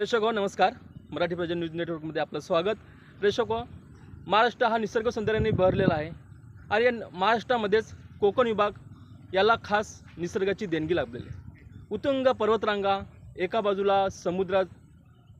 प्रेक्षक हो, नमस्कार. मराठी प्रजा न्यूज नेटवर्कमध्ये आपलं स्वागत. प्रेक्षक हो, महाराष्ट्र हा निसर्ग सौंदर्याने भरलेला आहे. आणि या महाराष्ट्रामध्येच कोकण विभाग याला खास निसर्गाची देणगी लाभलेली आहे. उतुंग पर्वतरांगा एका बाजूला समुद्रात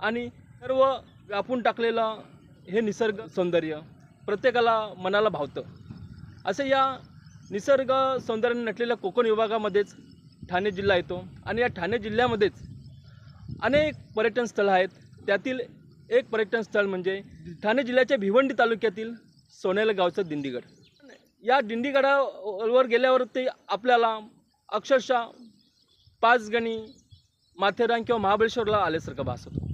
आणि सर्व व्यापून टाकलेलं हे निसर्ग सौंदर्य प्रत्येकाला मनाला भावतं. असं या निसर्ग सौंदर्याने नटलेल्या कोकण विभागामध्येच ठाणे जिल्हा येतो. आणि या ठाणे जिल्ह्यामध्येच अनेक पर्यटन स्थळं आहेत. त्यातील एक पर्यटन स्थळ म्हणजे ठाणे जिल्ह्याच्या भिवंडी तालुक्यातील सोनेला गावचं दिंडीगड. या दिंडीगडावर गेल्यावर ते आपल्याला अक्षरशः पाचगणी माथेरान किंवा महाबळेश्वरला आल्यासारखं भास होतो.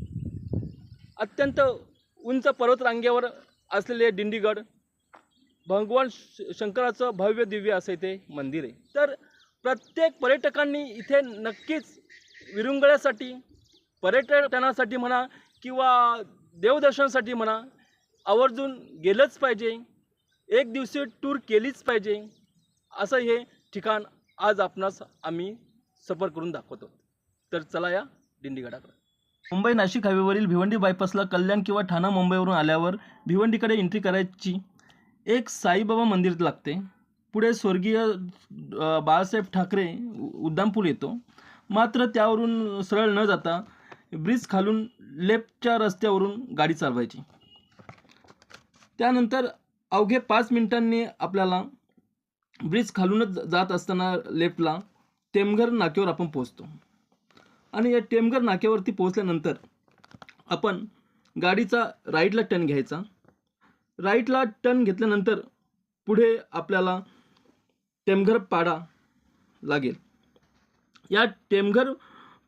अत्यंत उंच पर्वतरांगेवर असलेले दिंडीगड भगवान श- शंकराचं भव्य दिव्य असं इथे मंदिर आहे. तर प्रत्येक पर्यटकांनी इथे नक्कीच विरुंगळ्यासाठी पर्यटनासाठी म्हणा किंवा देवदर्शनासाठी म्हणा आवर्जून गेलंच पाहिजे. एक दिवशी टूर केलीच पाहिजे. असं हे ठिकाण आज आपणास आम्ही सफर करून दाखवतो. तर चला या दिंडीगडाकडे. मुंबई नाशिक हायवेवरील भिवंडी बायपासला कल्याण किंवा ठाणा मुंबईवरून आल्यावर भिवंडीकडे एंट्री करायची एक साईबाबा मंदिर लागते. पुढे स्वर्गीय बाळासाहेब ठाकरे उ- येतो. मात्र त्यावरून सरळ न जाता ब्रिज खालून लेफ्टच्या रस्त्यावरून गाडी चालवायची. त्यानंतर अवघे पाच मिनिटांनी आपल्याला ब्रिज खालूनच जात असताना लेफ्टला टेमघर नाक्यावर आपण पोहोचतो. आणि या टेमघर नाक्यावरती पोचल्यानंतर आपण गाडीचा राईटला टर्न घ्यायचा. राईटला टर्न घेतल्यानंतर पुढे आपल्याला टेमघर पाडा लागेल. या टेमघर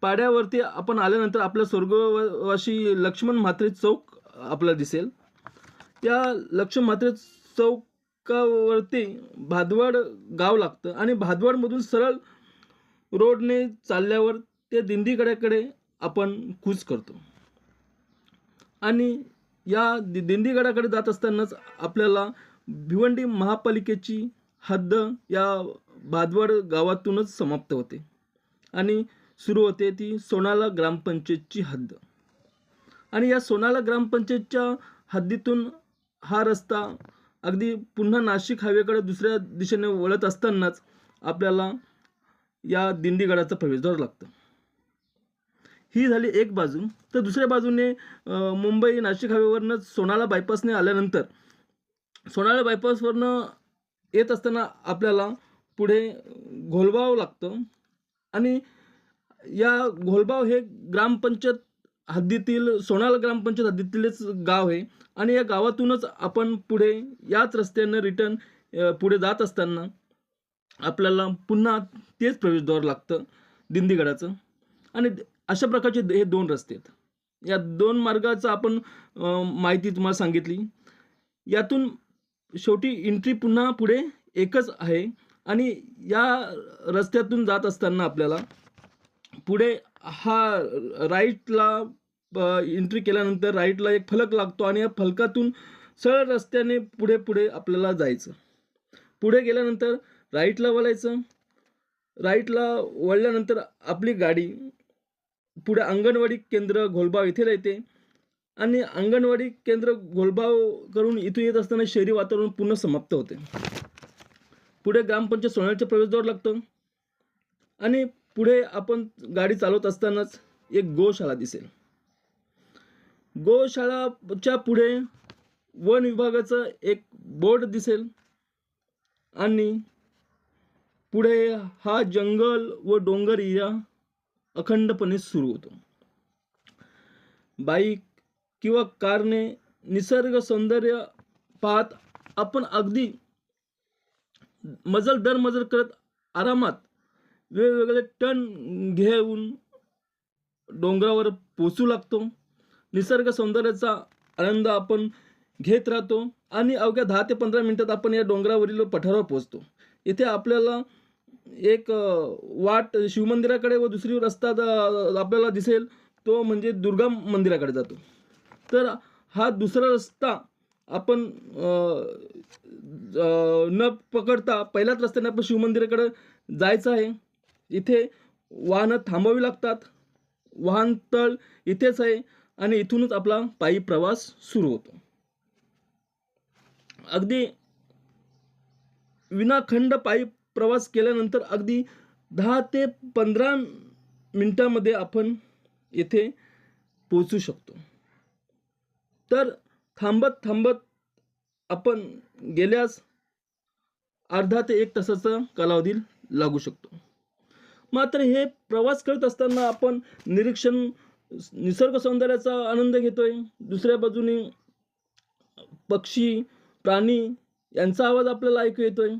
पाड्यावरती आपण आल्यानंतर आपल्या स्वर्गवाशी लक्ष्मण म्हात्रे चौक आपला दिसेल. या लक्ष्मण म्हात्रे चौकावरती भादवड गाव लागतं आणि भादवडमधून सरळ रोडने चालल्यावर ते दिंडीगडाकडे आपण कूच करतो. आणि या दि दिंडीगडाकडे जात असतानाच आपल्याला भिवंडी महापालिकेची हद्द या भादवड गावातूनच समाप्त होते. आणि सुरू होते ती सोनाला ग्रामपंचायतची हद्द. आणि या सोनाला ग्रामपंचायतच्या हद्दीतून हा रस्ता अगदी पुन्हा नाशिक हायवेकडे दुसऱ्या दिशेने वळत असतानाच आपल्याला या दिंडीगडाचा प्रवेशद्वार लागतं. ही झाली एक बाजू. तर दुसऱ्या बाजूने मुंबई नाशिक हायवेवरनं सोनाला बायपासने आल्यानंतर सोनाला बायपासवरनं येत असताना आपल्याला पुढे घोलवावं लागतं. आणि या घोलबाव हे ग्रामपंचायत हद्दीतील सोनाल ग्रामपंचायत हद्दीतीलच गाव आहे. आणि या गावातूनच आपण पुढे याच रस्त्यानं रिटर्न पुढे जात असताना आपल्याला पुन्हा तेच प्रवेशद्वार लागतं दिंदीगडाचं आणि अशा प्रकारचे हे दोन रस्ते आहेत. या दोन मार्गाचं आपण माहिती तुम्हाला सांगितली. यातून शेवटी एंट्री पुन्हा पुढे एकच आहे. आणि या रस्त्यातून जात असताना आपल्याला पुढे हा राईटला एंट्री केल्यानंतर राईटला एक फलक लागतो आणि या फलकातून सरळ रस्त्याने पुढे पुढे आपल्याला जायचं. पुढे गेल्यानंतर राईटला वळायचं. राईटला वळल्यानंतर आपली गाडी पुढे अंगणवाडी केंद्र घोलबाव येथे येते आणि अंगणवाडी केंद्र घोलबाव करून इथून येत असताना शहरी वातावरण पूर्ण समाप्त होते. पुढे ग्रामपंचायत सोनाळ्याचे प्रवेशद्वार लागतं. आणि पुढे आपण गाडी चालवत असतानाच एक गोशाळा दिसेल. गोशाळाच्या पुढे वन विभागाचं एक बोर्ड दिसेल आणि पुढे हा जंगल व डोंगर एरिया अखंडपणे सुरू होतो. बाईक किंवा कारने निसर्ग सौंदर्य पाहत आपण अगदी मजल दर मजल करत आरामात वेगवेगळे टन घेऊन डोंगरावर पोचू लागतो. निसर्ग सौंदर्याचा आनंद आपण घेत राहतो आणि अवघ्या दहा ते पंधरा मिनटात आपण या डोंगरावरील पठारावर पोचतो. इथे आपल्याला एक वाट शिवमंदिराकडे व दुसरी रस्ता आपल्याला दिसेल. तो म्हणजे दुर्गा मंदिराकडे जातो. तर हा दुसरा रस्ता आपण न पकडता पहिल्याच रस्त्याने आपण शिवमंदिराकडे जायचं आहे. इथे वाहनं थांबावी लागतात. वाहनतळ इथेच आहे आणि इथूनच आपला पायी प्रवास सुरू होतो. अगदी विनाखंड पायी प्रवास केल्यानंतर अगदी दहा ते पंधरा मिनिटामध्ये आपण येथे पोचू शकतो. तर थांबत थांबत आपण गेल्यास अर्धा ते एक तासाचा कालावधी लागू शकतो. मात्र हे प्रवास करत असताना आपण निरीक्षण निसर्ग सौंदर्याचा आनंद घेतोय. दुसऱ्या बाजूने पक्षी प्राणी यांचा आवाज आपल्याला ऐकू येतोय.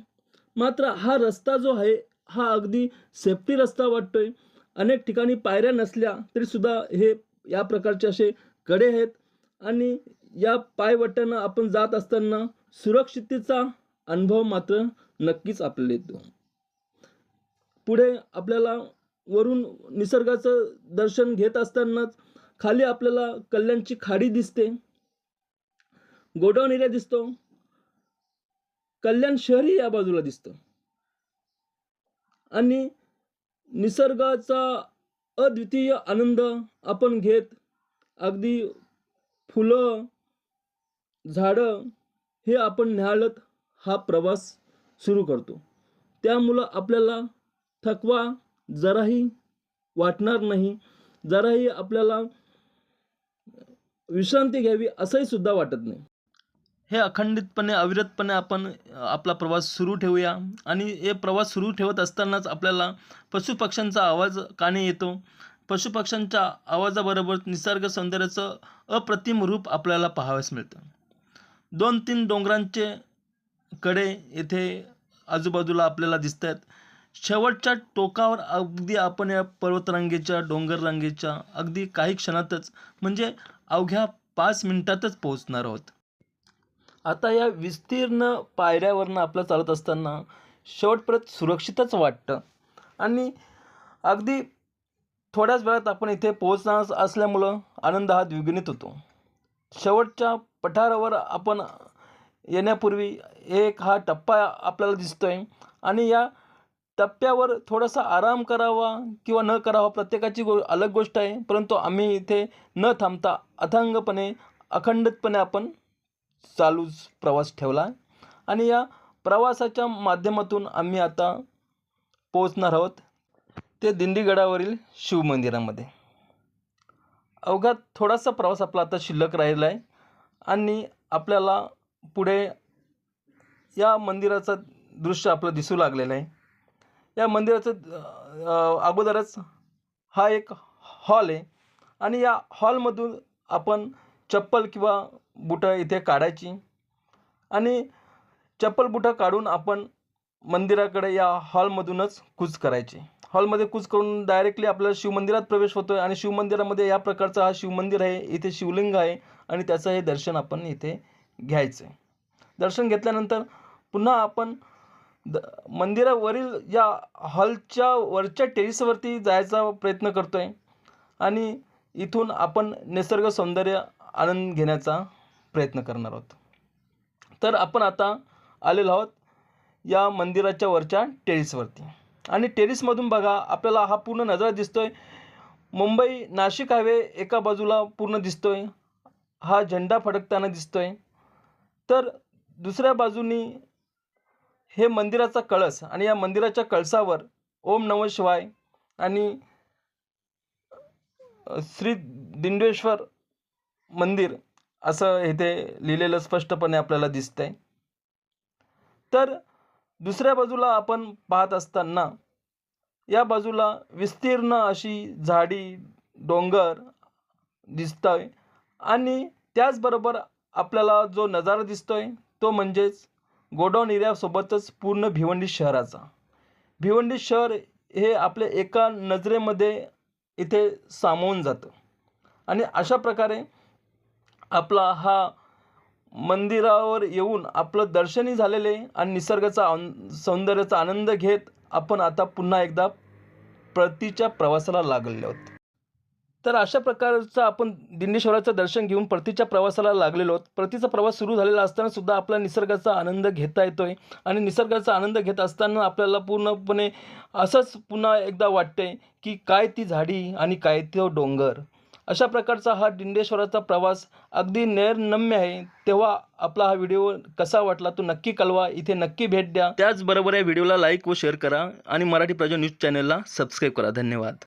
मात्र हा रस्ता जो आहे हा अगदी सेफ्टी रस्ता वाटतोय. अनेक ठिकाणी पायऱ्या नसल्या तरीसुद्धा हे या प्रकारचे असे कडे आहेत. आणि या पायवट्यानं आपण जात असताना सुरक्षिततेचा अनुभव मात्र नक्कीच आपल्याला येतो. पुढे आपल्याला वरून निसर्गाचं दर्शन घेत असतानाच खाली आपल्याला कल्याणची खाडी दिसते. गोडाऊन एरिया दिसतो. कल्याण शहरही या बाजूला दिसतं. आणि निसर्गाचा अद्वितीय आनंद आपण घेत अगदी फुलं झाडं हे आपण निहाळत हा प्रवास सुरू करतो. त्यामुळं आपल्याला थकवा जराही वाटणार नाही. जराही आपल्याला विश्रांती घ्यावी असंही सुद्धा वाटत नाही. हे अखंडितपणे अविरतपणे आपण आपला प्रवास सुरू ठेवूया. आणि हे प्रवास सुरू ठेवत असतानाच आपल्याला पशुपक्ष्यांचा आवाज काने येतो. पशुपक्ष्यांच्या आवाजाबरोबर निसर्ग सौंदर्याचं अप्रतिम रूप आपल्याला पाहावयास मिळतं. दोन तीन डोंगरांचे कडे येथे आजूबाजूला आपल्याला दिसत आहेत शेवटच्या टोकावर अगदी आपण या पर्वतरांगेच्या डोंगररांगेच्या अगदी काही क्षणातच म्हणजे अवघ्या पाच मिनटातच पोहोचणार आहोत. आता या विस्तीर्ण पायऱ्यावरनं आपलं चालत असताना शेवटपर्यंत सुरक्षितच वाटतं. आणि अगदी थोड्याच वेळात आपण इथे पोहोचणार असल्यामुळं आनंद हा द्विगुणित होतो. शेवटच्या पठारावर आपण येण्यापूर्वी एक हा टप्पा आपल्याला दिसतो आहे आणि या टप्प्यावर थोडासा आराम करावा किंवा न करावा प्रत्येकाची गो अलग गोष्ट आहे. परंतु आम्ही इथे न थांबता अथांगपणे अखंडितपणे आपण चालूच प्रवास ठेवला आणि या प्रवासाच्या माध्यमातून आम्ही आता पोचणार आहोत ते दिंडीगडावरील शिवमंदिरामध्ये अवघा थोडासा प्रवास आपला आता शिल्लक राहिला आहे. आणि आपल्याला पुढे या मंदिराचं दृश्य आपलं दिसू लागलेलं आहे. या मंदिराचं अगोदरच हा एक हॉल आहे. आणि या हॉलमधून आपण चप्पल किंवा बुटं इथे काढायची. आणि चप्पल बुटं काढून आपण मंदिराकडे या हॉलमधूनच कूच करायची. हॉलमध्ये कूच करून डायरेक्टली आपल्याला शिवमंदिरात प्रवेश होतो आहे आणि शिवमंदिरामध्ये या प्रकारचा हा शिवमंदिर आहे इथे शिवलिंग आहे आणि त्याचं हे दर्शन आपण इथे घ्यायचं आहे दर्शन घेतल्यानंतर पुन्हा आपण द मंदिरावरील या हॉलच्या वरच्या टेरिसवरती जायचा प्रयत्न करतो आहे आणि इथून आपण निसर्ग सौंदर्य आनंद घेण्याचा प्रयत्न करणार आहोत. तर आपण आता आलेलो आहोत या मंदिराच्या वरच्या टेरिसवरती. आणि टेरिसमधून बघा आपल्याला हा पूर्ण नजारा आहे मुंबई नाशिक हायवे एका बाजूला पूर्ण दिसतो आहे हा झेंडा फडकताना दिसतो आहे तर दुसऱ्या बाजूनी हे मंदिराचा कळस आणि या मंदिराच्या कळसावर ओम नमः शिवाय आणि श्री दिंडेश्वर मंदिर असं इथे लिहिलेलं स्पष्टपणे आपल्याला दिसतंय. तर दुसऱ्या बाजूला आपण पाहत असताना या बाजूला विस्तीर्ण अशी झाडी डोंगर दिसतंय आणि त्याचबरोबर आपल्याला जो नजारा दिसतोय तो म्हणजेच गोडाऊन एरियासोबतच पूर्ण भिवंडी शहराचा. भिवंडी शहर हे आपल्या एका नजरेमध्ये इथे सामावून जातं. आणि अशा प्रकारे आपला हा मंदिरावर येऊन आपलं दर्शनही झालेले आणि निसर्गाचा सौंदर्याचा आनंद घेत आपण आता पुन्हा एकदा परतीच्या प्रवासाला लागले आहोत. तर अशा प्रकारचं आपण दिंडेश्वराचं दर्शन घेऊन परतीच्या प्रवासाला लागलेलो आहोत. परतीचा प्रवास सुरू झालेला असताना सुद्धा आपला निसर्गाचा आनंद घेता येतोय आणि निसर्गाचा आनंद घेत असताना आपल्याला पूर्णपणे असंच पुन्हा एकदा वाटते की काय ती झाडी आणि काय तो डोंगर. अशा प्रकारचा हा दिंडेश्वराचा प्रवास अगदी नैरनम्य आहे. तेव्हा आपला हा व्हिडिओ कसा वाटला तो नक्की कळवा. इथे नक्की भेट द्या. त्याचबरोबर या व्हिडिओला लाईक व शेअर करा आणि मराठी प्रजा न्यूज चॅनलला सबस्क्राईब करा. धन्यवाद.